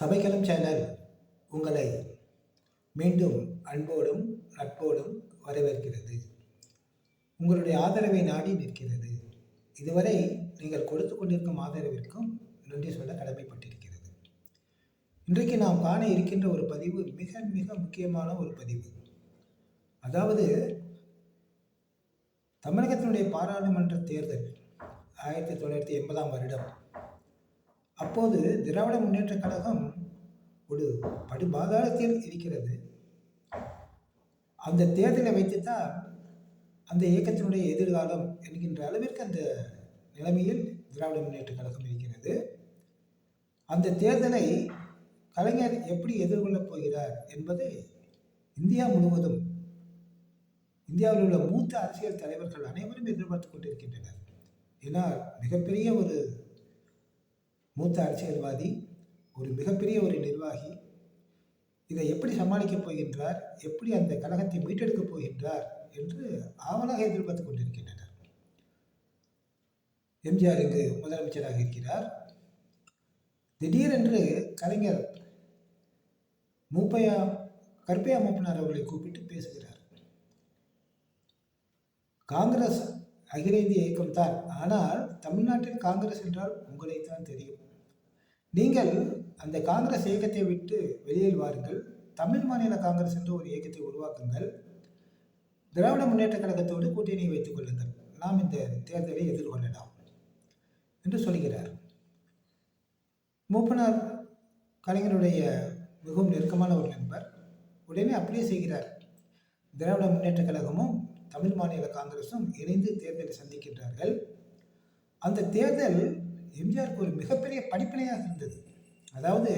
சபைக்கலம் channel உங்களை மீண்டும் அன்போடும் நட்போடும் வரவேற்கிறது. உங்களுடைய ஆதரவை நாடி நிற்கிறது. இதுவரை நீங்கள் கொடுத்து கொண்டிருக்கும் ஆதரவிற்கும் நன்றி சொல்ல கடமைப்பட்டிருக்கிறது. இன்றைக்கு நாம் காண இருக்கின்ற ஒரு பதிவு மிக மிக முக்கியமான ஒரு பதிவு. அதாவது தமிழகத்தினுடைய பாராளுமன்ற தேர்தல் ஆயிரத்தி தொள்ளாயிரத்தி எண்பதாம் வருடம். அப்போது திராவிட முன்னேற்றக் கழகம் ஒரு படுபாதாளத்தில் இருக்கிறது. அந்த தேர்தலை வைத்துத்தான் அந்த இயக்கத்தினுடைய எதிர்காலம் என்கின்ற அளவிற்கு அந்த நிலைமையில் திராவிட முன்னேற்றக் கழகம் இருக்கிறது. அந்த தேர்தலை கலைஞர் எப்படி எதிர்கொள்ளப் போகிறார் என்பதை இந்தியா முழுவதும் இந்தியாவில் உள்ள மூத்த அரசியல் தலைவர்கள் அனைவரும் எதிர்பார்த்து கொண்டிருக்கின்றனர். ஏன்னா மிகப்பெரிய ஒரு மூத்த அரசியல்வாதி ஒரு மிகப்பெரிய ஒரு நிர்வாகி இதை எப்படி சமாளிக்கப் போகின்றார்? எப்படி அந்த கழகத்தை மீட்டெடுக்கப் போகின்றார்? என்று ஆவலாக எதிர்பார்த்து கொண்டிருக்கின்றனர். எம்ஜிஆர் இங்கு முதலமைச்சராக இருக்கிறார். திடீரென்று கலைஞர் மூப்பையா கருப்பையா மூப்பனார் அவர்களை கூப்பிட்டு பேசுகிறார். காங்கிரஸ் அகில இந்திய இயக்கம் தான் ஆனால் தமிழ்நாட்டில் காங்கிரஸ் என்றால் உங்களைத்தான் தெரியும். நீங்கள் அந்த காங்கிரஸ் இயக்கத்தை விட்டு வெளியில் வாருங்கள். தமிழ் மாநில காங்கிரஸ் என்ற ஒரு இயக்கத்தை உருவாக்குங்கள். திராவிட முன்னேற்ற கழகத்தோடு கூட்டணி வைத்துக் கொள்ளுங்கள். நாம் இந்த தேர்தலை எதிர்கொள்ளலாம் என்று சொல்கிறார். மூப்பனார் கலைஞருடைய மிகவும் நெருக்கமான ஒரு நண்பர். உடனே அப்படியே செய்கிறார். திராவிட முன்னேற்ற கழகமும் தமிழ் மாநில காங்கிரஸும் இணைந்து தேர்தலை சந்திக்கின்றார்கள். அந்த தேர்தல் எம்ஜிஆருக்கு ஒரு மிகப்பெரிய படிப்பினையாக இருந்தது. அதாவது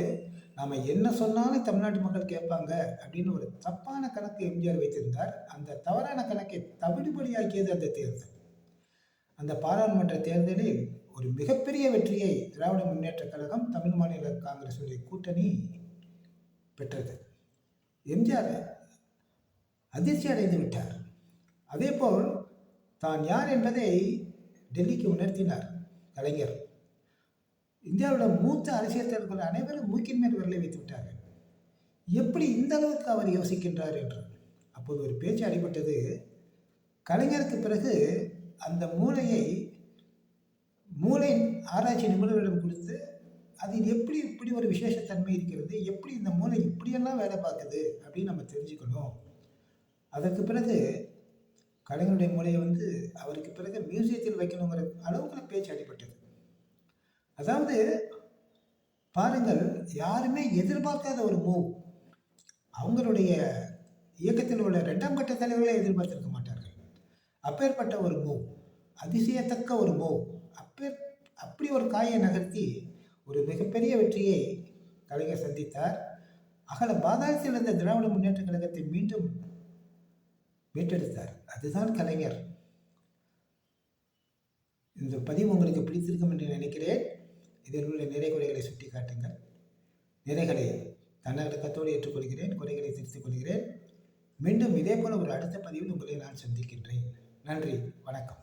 நாம் என்ன சொன்னாலும் தமிழ்நாட்டு மக்கள் கேட்பாங்க அப்படின்னு ஒரு தப்பான கணக்கு எம்ஜிஆர் வைத்திருந்தார். அந்த தவறான கணக்கை தவிடுபடியாக்கியது அந்த தேர்தல். அந்த பாராளுமன்ற தேர்தலில் ஒரு மிகப்பெரிய வெற்றியை திராவிட முன்னேற்ற கழகம் தமிழ் மாநில காங்கிரஸுடைய கூட்டணி பெற்றது. எம்ஜிஆர் அதிர்ச்சி அடைந்து விட்டார். அதேபோல் தான் யார் என்பதை டெல்லிக்கு உணர்த்தினார் கலைஞர். இந்தியாவில் மூத்த அரசியல் தலைவர்கள் அனைவரும் மூக்கின் மேல் விரலை வைத்து விட்டார்கள். எப்படி இந்த அளவுக்கு அவர் யோசிக்கின்றார் என்று. அப்போது ஒரு பேச்சு அடிபட்டது. கலைஞருக்கு பிறகு அந்த மூளையை மூளை ஆராய்ச்சி நிபுணர்களிடம் கொடுத்து அதில் எப்படி இப்படி ஒரு விசேஷத்தன்மை இருக்கிறது? எப்படி இந்த மூளை இப்படியெல்லாம் வேலை பார்க்குது? அப்படின்னு நம்ம தெரிஞ்சுக்கணும். அதற்கு பிறகு கலைஞருடைய மூளையை வந்து அவருக்கு பிறகு மியூசியத்தில் வைக்கணுங்கிற அளவுக்கு பேச்சு அடிபட்டது. அதாவது பாருங்கள் யாருமே எதிர்பார்க்காத ஒரு மூவ் அவங்களுடைய இயக்கத்தில் உள்ள ரெண்டாம் கட்ட தலைவர்களே எதிர்பார்த்திருக்க மாட்டார்கள். அப்பேற்பட்ட ஒரு மூவ் அதிசயத்தக்க ஒரு மூவ் அப்பேர் அப்படி ஒரு காயை நகர்த்தி ஒரு மிகப்பெரிய வெற்றியை கலைஞர் சந்தித்தார். அகல பாதாளத்தில் இருந்த திராவிட முன்னேற்ற கழகத்தை மீண்டும் மீட்டெடுத்தார். அதுதான் கலைஞர். இந்த பதிவு உங்களுக்கு பிடித்திருக்கும் என்று நினைக்கிறேன். இதில் உள்ள நிறை குறைகளை சுட்டி காட்டுங்கள் நிறைகளை தன்னடக்கத்தோடு ஏற்றுக்கொள்கிறேன் குறைகளை திருத்திக் கொள்கிறேன். மீண்டும் இதே போல ஒரு அடுத்த பதிவில் உங்களை நான் சந்திக்கின்றேன். நன்றி வணக்கம்.